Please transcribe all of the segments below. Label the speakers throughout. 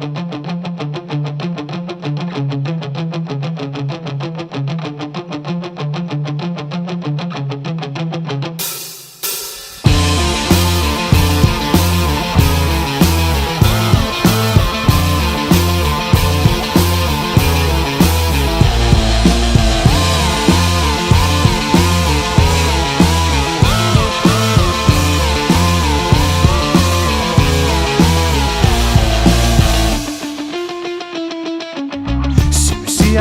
Speaker 1: Thank you.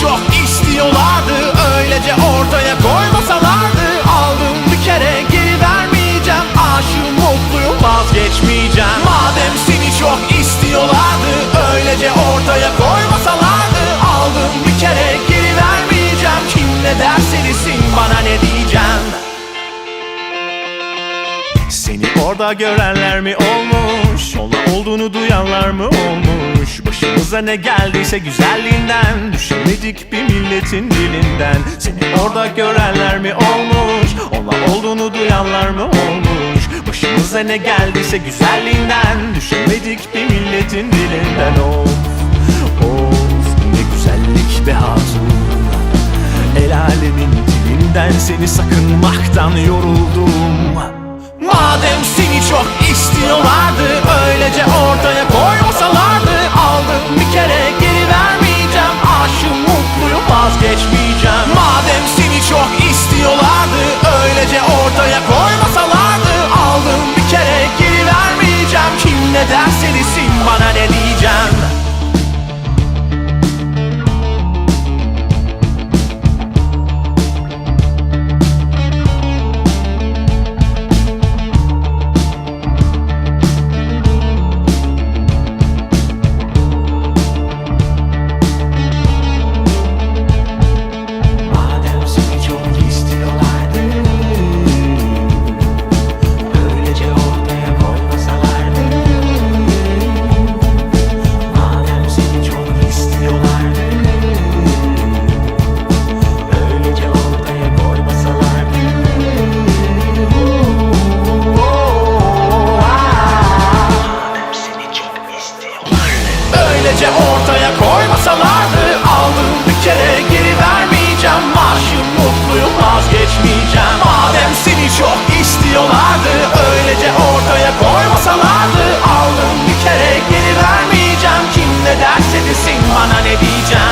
Speaker 1: çok istiyorlardı. Öylece ortaya koymasalardı. Aldım bir kere geri vermeyeceğim Aşığım mutluyum vazgeçmeyeceğim. Madem seni çok istiyorlardı Öylece ortaya koymasalardı. Aldım bir kere geri vermeyeceğim Kim ne derse desin bana ne diyeceğim? Seni orada görenler mi olmuş? Onunla olduğunu duyanlar mı olmuş Başımıza ne geldiyse güzelliğinden. Düşemedik bir milletin dilinden. Seni orada görenler mi olmuş? Onunla olduğunu duyanlar mı olmuş? Başımıza ne geldiyse güzelliğinden. Düşemedik bir milletin dilinden. Of of ne güzellik be hatun. El alemin dilinden seni sakınmaktan yoruldum. Madem seni çok istiyorlardı vermeyeceğim Kim ne derse desin bana ne desin bana ne diyeceğim